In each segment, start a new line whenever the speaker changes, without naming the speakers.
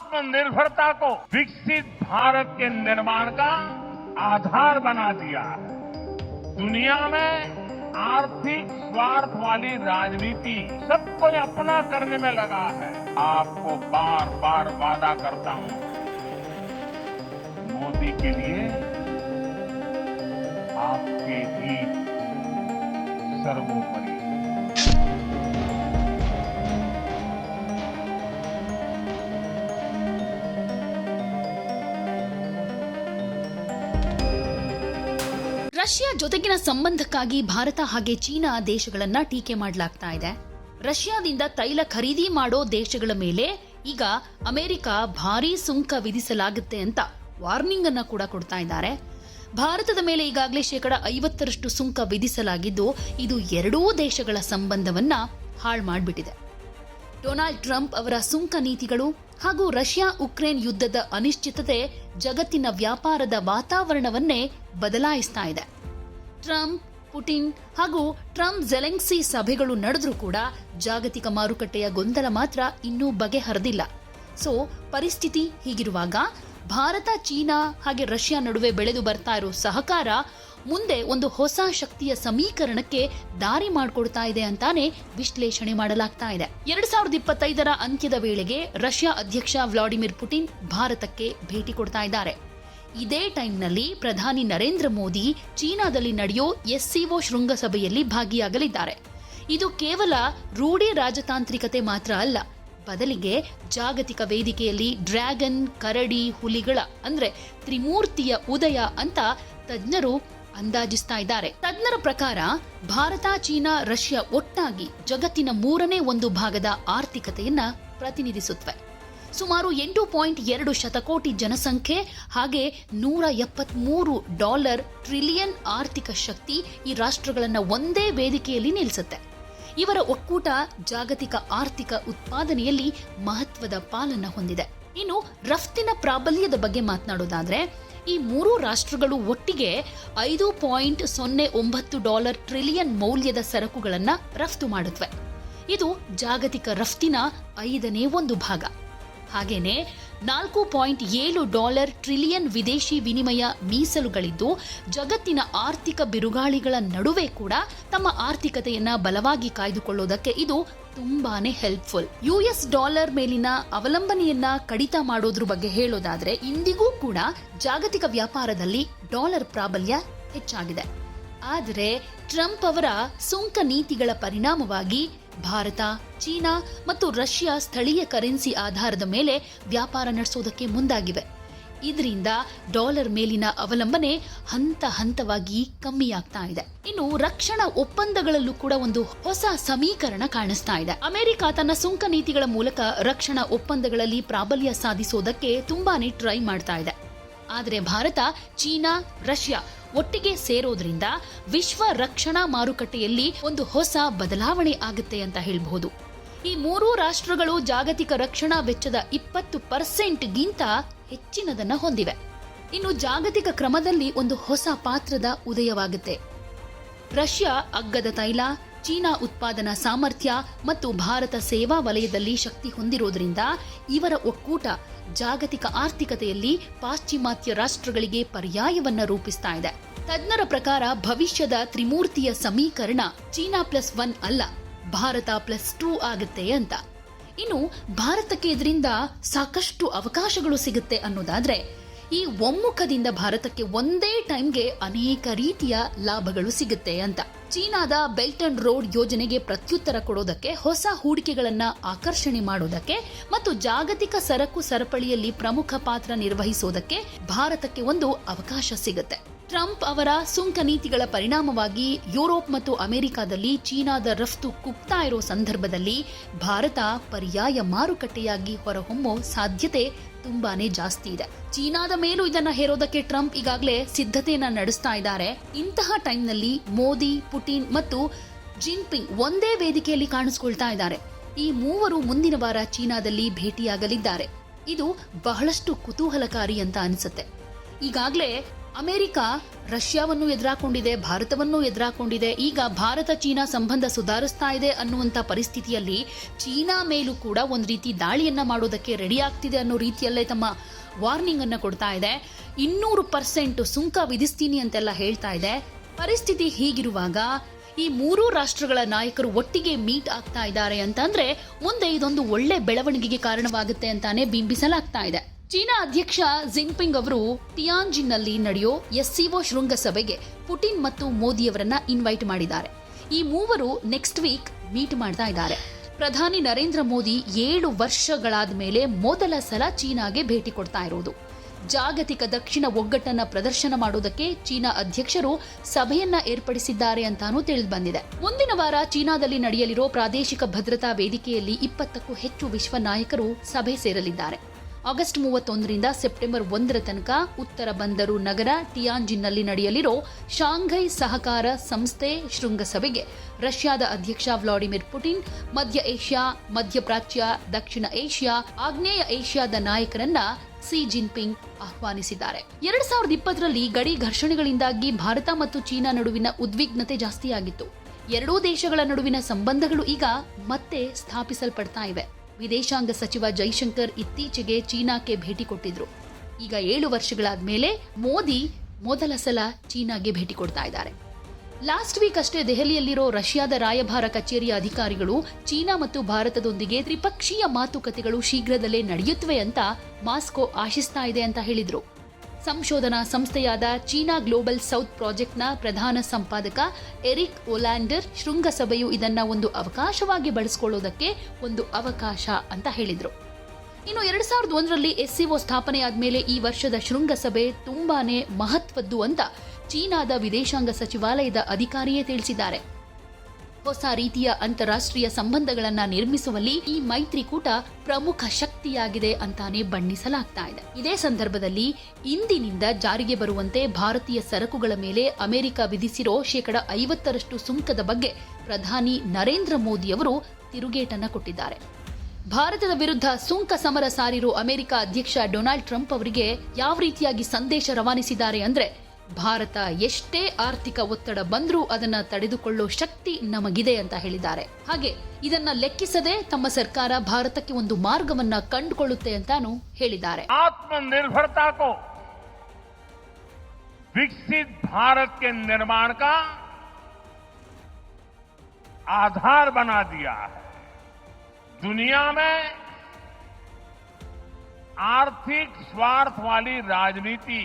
आत्मनिर्भरता को विकसित भारत के निर्माण का आधार बना दिया है। दुनिया में आर्थिक स्वार्थ वाली राजनीति सबको अपना करने में लगा है। आपको बार बार वादा करता हूँ, मोदी के लिए आपके हित सर्वोपरि
ರಷ್ಯಾ ಜೊತೆಗಿನ ಸಂಬಂಧಕ್ಕಾಗಿ ಭಾರತ ಹಾಗೆ ಚೀನಾ ದೇಶಗಳನ್ನ ಟೀಕೆ ಮಾಡಲಾಗ್ತಾ ಇದೆ. ರಷ್ಯಾದಿಂದ ತೈಲ ಖರೀದಿ ಮಾಡೋ ದೇಶಗಳ ಮೇಲೆ ಈಗ ಅಮೆರಿಕ ಭಾರೀ ಸುಂಕ ವಿಧಿಸಲಾಗುತ್ತೆ ಅಂತ ವಾರ್ನಿಂಗ್ ಅನ್ನ ಕೂಡ ಕೊಡ್ತಾ ಇದ್ದಾರೆ. ಭಾರತದ ಮೇಲೆ ಈಗಾಗಲೇ ಶೇಕಡ ಐವತ್ತರಷ್ಟು ಸುಂಕ ವಿಧಿಸಲಾಗಿದ್ದು, ಇದು ಎರಡೂ ದೇಶಗಳ ಸಂಬಂಧವನ್ನ ಹಾಳು ಮಾಡಿಬಿಟ್ಟಿದೆ. ಡೊನಾಲ್ಡ್ ಟ್ರಂಪ್ ಅವರ ಸುಂಕ ನೀತಿಗಳು ಹಾಗೂ ರಷ್ಯಾ ಉಕ್ರೇನ್ ಯುದ್ಧದ ಅನಿಶ್ಚಿತತೆ ಜಗತ್ತಿನ ವ್ಯಾಪಾರದ ವಾತಾವರಣವನ್ನೇ ಬದಲಾಯಿಸ್ತಾ ಇದೆ. ಟ್ರಂಪ್, ಪುಟಿನ್ ಹಾಗೂ ಟ್ರಂಪ್ ಜೆಲೆನ್ಸಿ ಸಭೆಗಳು ನಡೆದ್ರೂ ಕೂಡ ಜಾಗತಿಕ ಮಾರುಕಟ್ಟೆಯ ಗೊಂದಲ ಮಾತ್ರ ಇನ್ನೂ ಬಗೆಹರಿದಿಲ್ಲ. ಸೊ, ಪರಿಸ್ಥಿತಿ ಹೀಗಿರುವಾಗ ಭಾರತ, ಚೀನಾ ಹಾಗೆ ರಷ್ಯಾ ನಡುವೆ ಬೆಳೆದು ಬರ್ತಾ ಇರೋ ಸಹಕಾರ ಮುಂದೆ ಒಂದು ಹೊಸ ಶಕ್ತಿಯ ಸಮೀಕರಣಕ್ಕೆ ದಾರಿ ಮಾಡಿಕೊಡ್ತಾ ಇದೆ ಅಂತಾನೆ ವಿಶ್ಲೇಷಣೆ ಮಾಡಲಾಗ್ತಾ ಇದೆ. ಎರಡ್ ಸಾವಿರದ ಇಪ್ಪತ್ತೈದರ ಅಂತ್ಯದ ವೇಳೆಗೆ ರಷ್ಯಾ ಅಧ್ಯಕ್ಷ ವ್ಲಾಡಿಮಿರ್ ಪುಟಿನ್ ಭಾರತಕ್ಕೆ ಭೇಟಿ ಕೊಡ್ತಾ ಇದ್ದಾರೆ. ಇದೇ ಟೈಮ್ನಲ್ಲಿ ಪ್ರಧಾನಿ ನರೇಂದ್ರ ಮೋದಿ ಚೀನಾದಲ್ಲಿ ನಡೆಯೋ ಎಸ್ಸಿಒ ಶೃಂಗಸಭೆಯಲ್ಲಿ ಭಾಗಿಯಾಗಲಿದ್ದಾರೆ. ಇದು ಕೇವಲ ರೂಢಿ ರಾಜತಾಂತ್ರಿಕತೆ ಮಾತ್ರ ಅಲ್ಲ, ಬದಲಿಗೆ ಜಾಗತಿಕ ವೇದಿಕೆಯಲ್ಲಿ ಡ್ರ್ಯಾಗನ್, ಕರಡಿ, ಹುಲಿಗಳ ಅಂದ್ರೆ ತ್ರಿಮೂರ್ತಿಯ ಉದಯ ಅಂತ ತಜ್ಞರು ಅಂದಾಜಿಸ್ತಾ ಇದ್ದಾರೆ. ತಜ್ಞರ ಪ್ರಕಾರ ಭಾರತ, ಚೀನಾ, ರಷ್ಯಾ ಒಟ್ಟಾಗಿ ಜಗತ್ತಿನ ಮೂರನೇ ಒಂದು ಭಾಗದ ಆರ್ಥಿಕತೆಯನ್ನ ಪ್ರತಿನಿಧಿಸುತ್ತವೆ. ಸುಮಾರು ಎಂಟು ಪಾಯಿಂಟ್ ಎರಡು ಶತಕೋಟಿ ಜನಸಂಖ್ಯೆ, ಹಾಗೆ ನೂರ ಎಪ್ಪತ್ಮೂರು ಡಾಲರ್ ಟ್ರಿಲಿಯನ್ ಆರ್ಥಿಕ ಶಕ್ತಿ ಈ ರಾಷ್ಟ್ರಗಳನ್ನು ಒಂದೇ ವೇದಿಕೆಯಲ್ಲಿ ನಿಲ್ಲಿಸುತ್ತೆ ಇವರ ಒಕ್ಕೂಟ ಜಾಗತಿಕ ಆರ್ಥಿಕ ಉತ್ಪಾದನೆಯಲ್ಲಿ ಮಹತ್ವದ ಪಾಲನ್ನು ಹೊಂದಿದೆ. ಇನ್ನು ರಫ್ತಿನ ಪ್ರಾಬಲ್ಯದ ಬಗ್ಗೆ ಮಾತನಾಡೋದಾದರೆ, ಈ ಮೂರು ರಾಷ್ಟ್ರಗಳು ಒಟ್ಟಿಗೆ ಐದು ಪಾಯಿಂಟ್ ಸೊನ್ನೆ ಒಂಬತ್ತು ಡಾಲರ್ ಟ್ರಿಲಿಯನ್ ಮೌಲ್ಯದ ಸರಕುಗಳನ್ನು ರಫ್ತು ಮಾಡುತ್ತವೆ ಇದು ಜಾಗತಿಕ ರಫ್ತಿನ ಐದನೇ ಒಂದು ಭಾಗ. ಹಾಗೇನೆ ನಾಲ್ಕು ಪಾಯಿಂಟ್ ಏಳು ಡಾಲರ್ ಟ್ರಿಲಿಯನ್ ವಿದೇಶಿ ವಿನಿಮಯ ಮೀಸಲುಗಳಿದ್ದು, ಜಗತ್ತಿನ ಆರ್ಥಿಕ ಬಿರುಗಾಳಿಗಳ ನಡುವೆ ಕೂಡ ತಮ್ಮ ಆರ್ಥಿಕತೆಯನ್ನು ಬಲವಾಗಿ ಕಾಯ್ದುಕೊಳ್ಳೋದಕ್ಕೆ ಇದು ತುಂಬಾನೇ ಹೆಲ್ಪ್ಫುಲ್ ಯು ಎಸ್ ಡಾಲರ್ ಮೇಲಿನ ಅವಲಂಬನೆಯನ್ನ ಕಡಿತ ಮಾಡೋದ್ರ ಬಗ್ಗೆ ಹೇಳೋದಾದ್ರೆ, ಇಂದಿಗೂ ಕೂಡ ಜಾಗತಿಕ ವ್ಯಾಪಾರದಲ್ಲಿ ಡಾಲರ್ ಪ್ರಾಬಲ್ಯ ಹೆಚ್ಚಾಗಿದೆ. ಆದರೆ ಟ್ರಂಪ್ ಅವರ ಸುಂಕ ನೀತಿಗಳ ಪರಿಣಾಮವಾಗಿ ಭಾರತ, ಚೀನಾ ಮತ್ತು ರಷ್ಯಾ ಸ್ಥಳೀಯ ಕರೆನ್ಸಿ ಆಧಾರದ ಮೇಲೆ ವ್ಯಾಪಾರ ನಡೆಸೋದಕ್ಕೆ ಮುಂದಾಗಿವೆ. ಇದರಿಂದ ಡಾಲರ್ ಮೇಲಿನ ಅವಲಂಬನೆ ಹಂತ ಹಂತವಾಗಿ ಕಮ್ಮಿಯಾಗ್ತಾ ಇದೆ. ಇನ್ನು ರಕ್ಷಣಾ ಒಪ್ಪಂದಗಳಲ್ಲೂ ಕೂಡ ಒಂದು ಹೊಸ ಸಮೀಕರಣ ಕಾಣಿಸ್ತಾ ಇದೆ. ಅಮೆರಿಕ ತನ್ನ ಸುಂಕ ನೀತಿಗಳ ಮೂಲಕ ರಕ್ಷಣಾ ಒಪ್ಪಂದಗಳಲ್ಲಿ ಪ್ರಾಬಲ್ಯ ಸಾಧಿಸೋದಕ್ಕೆ ತುಂಬಾನೇ ಟ್ರೈ ಮಾಡ್ತಾ ಇದೆ. ಆದರೆ ಭಾರತ, ಚೀನಾ, ರಷ್ಯಾ ಒಟ್ಟಿಗೆ ಸೇರೋದ್ರಿಂದ ವಿಶ್ವ ರಕ್ಷಣಾ ಮಾರುಕಟ್ಟೆಯಲ್ಲಿ ಒಂದು ಹೊಸ ಬದಲಾವಣೆ ಆಗುತ್ತೆ ಅಂತ ಹೇಳಬಹುದು. ಈ ಮೂರೂ ರಾಷ್ಟ್ರಗಳು ಜಾಗತಿಕ ರಕ್ಷಣಾ ವೆಚ್ಚದ ಇಪ್ಪತ್ತು ಪರ್ಸೆಂಟ್ಗಿಂತ ಹೆಚ್ಚಿನದನ್ನು ಹೊಂದಿವೆ. ಇನ್ನು ಜಾಗತಿಕ ಕ್ರಮದಲ್ಲಿ ಒಂದು ಹೊಸ ಪಾತ್ರದ ಉದಯವಾಗುತ್ತೆ. ರಷ್ಯಾ ಅಗ್ಗದ ತೈಲ, ಚೀನಾ ಉತ್ಪಾದನಾ ಸಾಮರ್ಥ್ಯ ಮತ್ತು ಭಾರತ ಸೇವಾ ವಲಯದಲ್ಲಿ ಶಕ್ತಿ ಹೊಂದಿರೋದ್ರಿಂದ ಇವರ ಒಕ್ಕೂಟ ಜಾಗತಿಕ ಆರ್ಥಿಕತೆಯಲ್ಲಿ ಪಾಶ್ಚಿಮಾತ್ಯ ರಾಷ್ಟ್ರಗಳಿಗೆ ಪರ್ಯಾಯವನ್ನ ರೂಪಿಸ್ತಾ ಇದೆ. ತಜ್ಞರ ಪ್ರಕಾರ ಭವಿಷ್ಯದ ತ್ರಿಮೂರ್ತಿಯ ಸಮೀಕರಣ ಚೀನಾ ಪ್ಲಸ್ ಒನ್ ಅಲ್ಲ, ಭಾರತ ಪ್ಲಸ್ ಟೂ ಆಗುತ್ತೆ ಅಂತ. ಇನ್ನು ಭಾರತಕ್ಕೆ ಇದರಿಂದ ಸಾಕಷ್ಟು ಅವಕಾಶಗಳು ಸಿಗುತ್ತೆ ಅನ್ನೋದಾದ್ರೆ ಈ ಒಮ್ಮುಖದಿಂದ ಭಾರತಕ್ಕೆ ಒಂದೇ ಟೈಮ್ಗೆ ಅನೇಕ ರೀತಿಯ ಲಾಭಗಳು ಸಿಗುತ್ತೆ ಅಂತ. ಚೀನಾದ ಬೆಲ್ಟ್ ಅಂಡ್ ರೋಡ್ ಯೋಜನೆಗೆ ಪ್ರತ್ಯುತ್ತರ ಕೊಡೋದಕ್ಕೆ, ಹೊಸ ಹೂಡಿಕೆಗಳನ್ನು ಆಕರ್ಷಣೆ ಮಾಡೋದಕ್ಕೆ ಮತ್ತು ಜಾಗತಿಕ ಸರಕು ಸರಪಳಿಯಲ್ಲಿ ಪ್ರಮುಖ ಪಾತ್ರ ನಿರ್ವಹಿಸೋದಕ್ಕೆ ಭಾರತಕ್ಕೆ ಒಂದು ಅವಕಾಶ ಸಿಗುತ್ತೆ. ಟ್ರಂಪ್ ಅವರ ಸುಂಕ ನೀತಿಗಳ ಪರಿಣಾಮವಾಗಿ ಯುರೋಪ್ ಮತ್ತು ಅಮೆರಿಕಾದಲ್ಲಿ ಚೀನಾದ ರಫ್ತು ಕುಗ್ತಾ ಇರೋ ಸಂದರ್ಭದಲ್ಲಿ ಭಾರತ ಪರ್ಯಾಯ ಮಾರುಕಟ್ಟೆಯಾಗಿ ಹೊರಹೊಮ್ಮೋ ಸಾಧ್ಯತೆ ತುಂಬಾನೇ ಜಾಸ್ತಿ ಇದೆ. ಚೀನಾದ ಮೇಲೂ ಇದನ್ನ ಹೇರೋದಕ್ಕೆ ಟ್ರಂಪ್ ಈಗಾಗಲೇ ಸಿದ್ಧತೆಯನ್ನ ನಡೆಸ್ತಾ ಇದ್ದಾರೆ. ಇಂತಹ ಟೈಮ್ನಲ್ಲಿ ಮೋದಿ, ಪುಟಿನ್ ಮತ್ತು ಜಿನ್ಪಿಂಗ್ ಒಂದೇ ವೇದಿಕೆಯಲ್ಲಿ ಕಾಣಿಸ್ಕೊಳ್ತಾ ಇದ್ದಾರೆ. ಈ ಮೂವರು ಮುಂದಿನ ವಾರ ಚೀನಾದಲ್ಲಿ ಭೇಟಿಯಾಗಲಿದ್ದಾರೆ. ಇದು ಬಹಳಷ್ಟು ಕುತೂಹಲಕಾರಿ ಅಂತ ಅನಿಸುತ್ತೆ. ಈಗಾಗಲೇ ಅಮೆರಿಕ ರಷ್ಯಾವನ್ನು ಎದುರಾಕೊಂಡಿದೆ, ಭಾರತವನ್ನು ಎದುರಾಕೊಂಡಿದೆ, ಈಗ ಭಾರತ ಚೀನಾ ಸಂಬಂಧ ಸುಧಾರಿಸ್ತಾ ಇದೆ ಅನ್ನುವಂಥ ಪರಿಸ್ಥಿತಿಯಲ್ಲಿ ಚೀನಾ ಮೇಲೂ ಕೂಡ ಒಂದು ರೀತಿ ದಾಳಿಯನ್ನ ಮಾಡೋದಕ್ಕೆ ರೆಡಿ ಆಗ್ತಿದೆ ಅನ್ನೋ ರೀತಿಯಲ್ಲೇ ತಮ್ಮ ವಾರ್ನಿಂಗ್ ಅನ್ನು ಕೊಡ್ತಾ ಇದೆ. ಇನ್ನೂರು ಪರ್ಸೆಂಟ್ ಸುಂಕ ವಿಧಿಸ್ತೀನಿ ಅಂತೆಲ್ಲ ಹೇಳ್ತಾ ಇದೆ. ಪರಿಸ್ಥಿತಿ ಹೀಗಿರುವಾಗ ಈ ಮೂರೂ ರಾಷ್ಟ್ರಗಳ ನಾಯಕರು ಒಟ್ಟಿಗೆ ಮೀಟ್ ಆಗ್ತಾ ಇದ್ದಾರೆ ಅಂತಂದ್ರೆ ಮುಂದೆ ಇದೊಂದು ಒಳ್ಳೆ ಬೆಳವಣಿಗೆಗೆ ಕಾರಣವಾಗುತ್ತೆ ಅಂತಾನೆ ಬಿಂಬಿಸಲಾಗ್ತಾ ಇದೆ. ಚೀನಾ ಅಧ್ಯಕ್ಷ ಜಿನ್ಪಿಂಗ್ ಅವರು ಟಿಯಾನ್ಜಿನ್ನಲ್ಲಿ ನಡೆಯೋ ಎಸ್ಸಿಒ ಶೃಂಗಸಭೆಗೆ ಪುಟಿನ್ ಮತ್ತು ಮೋದಿಯವರನ್ನ ಇನ್ವೈಟ್ ಮಾಡಿದ್ದಾರೆ. ಈ ಮೂವರು ನೆಕ್ಸ್ಟ್ ವೀಕ್ ಮೀಟ್ ಮಾಡ್ತಾ ಇದ್ದಾರೆ. ಪ್ರಧಾನಿ ನರೇಂದ್ರ ಮೋದಿ ಏಳು ವರ್ಷಗಳಾದ ಮೇಲೆ ಮೊದಲ ಸಲ ಚೀನಾಗೆ ಭೇಟಿ ಕೊಡ್ತಾ ಇರೋದು. ಜಾಗತಿಕ ದಕ್ಷಿಣ ಒಗ್ಗಟ್ಟನ್ನ ಪ್ರದರ್ಶನ ಮಾಡೋದಕ್ಕೆ ಚೀನಾ ಅಧ್ಯಕ್ಷರು ಸಭೆಯನ್ನ ಏರ್ಪಡಿಸಿದ್ದಾರೆ ಅಂತಾನೂ ತಿಳಿದು ಬಂದಿದೆ ಮುಂದಿನ ವಾರ ಚೀನಾದಲ್ಲಿ ನಡೆಯಲಿರೋ ಪ್ರಾದೇಶಿಕ ಭದ್ರತಾ ವೇದಿಕೆಯಲ್ಲಿ ಇಪ್ಪತ್ತಕ್ಕೂ ಹೆಚ್ಚು ವಿಶ್ವ ನಾಯಕರು ಸಭೆ ಸೇರಲಿದ್ದಾರೆ. ಆಗಸ್ಟ್ ಮೂವತ್ತೊಂದರಿಂದ ಸೆಪ್ಟೆಂಬರ್ ಒಂದರ ತನಕ ಉತ್ತರ ಬಂದರು ನಗರ. ಟಿಯಾಂಜಿನ್ನಲ್ಲಿ ನಡೆಯಲಿರೋ ಶಾಂಘೈ ಸಹಕಾರ ಸಂಸ್ಥೆ ಶೃಂಗಸಭೆಗೆ ರಷ್ಯಾದ ಅಧ್ಯಕ್ಷ ವ್ಲಾಡಿಮಿರ್ ಪುಟಿನ್, ಮಧ್ಯ ಏಷ್ಯಾ, ಮಧ್ಯಪ್ರಾಚ್ಯ, ದಕ್ಷಿಣ ಏಷ್ಯಾ, ಆಗ್ನೇಯ ಏಷ್ಯಾದ ನಾಯಕರನ್ನ ಸಿ ಜಿನ್ಪಿಂಗ್ ಆಹ್ವಾನಿಸಿದ್ದಾರೆ. ಎರಡ್ ಸಾವಿರದ ಇಪ್ಪತ್ತರಲ್ಲಿ ಗಡಿ ಘರ್ಷಣೆಗಳಿಂದಾಗಿ ಭಾರತ ಮತ್ತು ಚೀನಾ ನಡುವಿನ ಉದ್ವಿಗ್ನತೆ ಜಾಸ್ತಿಯಾಗಿತ್ತು. ಎರಡೂ ದೇಶಗಳ ನಡುವಿನ ಸಂಬಂಧಗಳು ಈಗ ಮತ್ತೆ ಸ್ಥಾಪಿಸಲ್ಪಡ್ತಾ ಇವೆ. ವಿದೇಶಾಂಗ ಸಚಿವ ಜೈಶಂಕರ್ ಇತ್ತೀಚೆಗೆ ಚೀನಾಕ್ಕೆ ಭೇಟಿ ಕೊಟ್ಟಿದ್ರು. ಈಗ ಏಳು ವರ್ಷಗಳಾದ ಮೇಲೆ ಮೋದಿ ಮೊದಲ ಸಲ ಚೀನಾಗೆ ಭೇಟಿ ಕೊಡ್ತಾ ಇದ್ದಾರೆ. ಲಾಸ್ಟ್ ವೀಕ್ ಅಷ್ಟೇ ದೆಹಲಿಯಲ್ಲಿರೋ ರಷ್ಯಾದ ರಾಯಭಾರ ಕಚೇರಿಯ ಅಧಿಕಾರಿಗಳು ಚೀನಾ ಮತ್ತು ಭಾರತದೊಂದಿಗೆ ತ್ರಿಪಕ್ಷೀಯ ಮಾತುಕತೆಗಳು ಶೀಘ್ರದಲ್ಲೇ ನಡೆಯುತ್ತವೆ ಅಂತ ಮಾಸ್ಕೋ ಆಶಿಸ್ತಾ ಇದೆ ಅಂತ ಹೇಳಿದ್ರು. ಸಂಶೋಧನಾ ಸಂಸ್ಥೆಯಾದ ಚೀನಾ ಗ್ಲೋಬಲ್ ಸೌತ್ ಪ್ರಾಜೆಕ್ಟ್ನ ಪ್ರಧಾನ ಸಂಪಾದಕ ಎರಿಕ್ ಒಲ್ಯಾಂಡರ್ ಶೃಂಗಸಭೆಯು ಇದನ್ನು ಒಂದು ಅವಕಾಶವಾಗಿ ಬಳಸಿಕೊಳ್ಳೋದಕ್ಕೆ ಒಂದು ಅವಕಾಶ ಅಂತ ಹೇಳಿದರು. ಇನ್ನು ಎರಡು ಸಾವಿರದ ಒಂದರಲ್ಲಿ ಎಸ್ಸಿಒ ಸ್ಥಾಪನೆಯಾದ ಮೇಲೆ ಈ ವರ್ಷದ ಶೃಂಗಸಭೆ ತುಂಬಾನೇ ಮಹತ್ವದ್ದು ಅಂತ ಚೀನಾದ ವಿದೇಶಾಂಗ ಸಚಿವಾಲಯದ ಅಧಿಕಾರಿಯೇ ತಿಳಿಸಿದ್ದಾರೆ. ಹೊಸ ರೀತಿಯ ಅಂತಾರಾಷ್ಟ್ರೀಯ ಸಂಬಂಧಗಳನ್ನ ನಿರ್ಮಿಸುವಲ್ಲಿ ಈ ಮೈತ್ರಿಕೂಟ ಪ್ರಮುಖ ಶಕ್ತಿಯಾಗಿದೆ ಅಂತಾನೆ ಬಣ್ಣಿಸಲಾಗ್ತಾ ಇದೆ. ಇದೇ ಸಂದರ್ಭದಲ್ಲಿ ಇಂದಿನಿಂದ ಜಾರಿಗೆ ಬರುವಂತೆ ಭಾರತೀಯ ಸರಕುಗಳ ಮೇಲೆ ಅಮೆರಿಕ ವಿಧಿಸಿರೋ ಶೇಕಡ ಐವತ್ತರಷ್ಟು ಸುಂಕದ ಬಗ್ಗೆ ಪ್ರಧಾನಿ ನರೇಂದ್ರ ಮೋದಿ ಅವರು ತಿರುಗೇಟನ್ನ ಕೊಟ್ಟಿದ್ದಾರೆ. ಭಾರತದ ವಿರುದ್ಧ ಸುಂಕ ಸಮರ ಸಾರಿರು ಅಮೆರಿಕ ಅಧ್ಯಕ್ಷ ಡೊನಾಲ್ಡ್ ಟ್ರಂಪ್ ಅವರಿಗೆ ಯಾವ ರೀತಿಯಾಗಿ ಸಂದೇಶ ರವಾನಿಸಿದ್ದಾರೆ ಅಂದ್ರೆ ಭಾರತ ಎಷ್ಟೇ ಆರ್ಥಿಕ ಒತ್ತಡ ಬಂದ್ರೂ ಅದನ್ನ ತಡೆದುಕೊಳ್ಳೋ ಶಕ್ತಿ ನಮಗಿದೆ ಅಂತ ಹೇಳಿದ್ದಾರೆ ಹಾಗೆ ಇದನ್ನ ಲೆಕ್ಕಿಸದೆ ತಮ್ಮ ಸರ್ಕಾರ ಭಾರತಕ್ಕೆ ಒಂದು ಮಾರ್ಗವನ್ನ ಕಂಡುಕೊಳ್ಳುತ್ತೆ ಅಂತಾನು ಹೇಳಿದ್ದಾರೆ
आत्मनिर्भरता को विकसित भारत के निर्माण का आधार बना दिया है दुनिया में आर्थिक स्वार्थ वाली राजनीति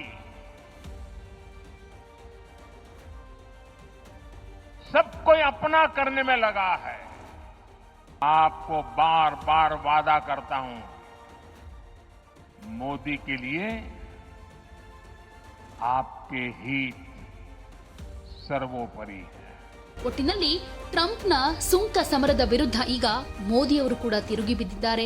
सबको अपना करने में लगा है आपको बार बार वादा करता हूं मोदी के लिए आपके हित सर्वोपरि है
ಒಟ್ಟಿನಲ್ಲಿ ಟ್ರಂಪ್ನ ಸುಂಕ ಸಮರದ ವಿರುದ್ಧ ಈಗ ಮೋದಿಯವರು ಕೂಡ ತಿರುಗಿ ಬಿದ್ದಿದ್ದಾರೆ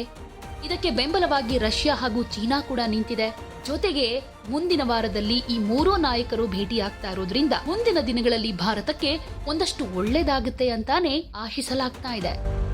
ಇದಕ್ಕೆ ಬೆಂಬಲವಾಗಿ ರಷ್ಯಾ ಹಾಗೂ ಚೀನಾ ಕೂಡ ನಿಂತಿದೆ ಜೊತೆಗೆ ಮುಂದಿನ ವಾರದಲ್ಲಿ ಈ ಮೂರೂ ನಾಯಕರು ಭೇಟಿಯಾಗ್ತಾ ಇರೋದ್ರಿಂದ ಮುಂದಿನ ದಿನಗಳಲ್ಲಿ ಭಾರತಕ್ಕೆ ಒಂದಷ್ಟು ಒಳ್ಳೇದಾಗುತ್ತೆ ಅಂತಾನೆ ಆಶಿಸಲಾಗ್ತಾ ಇದೆ.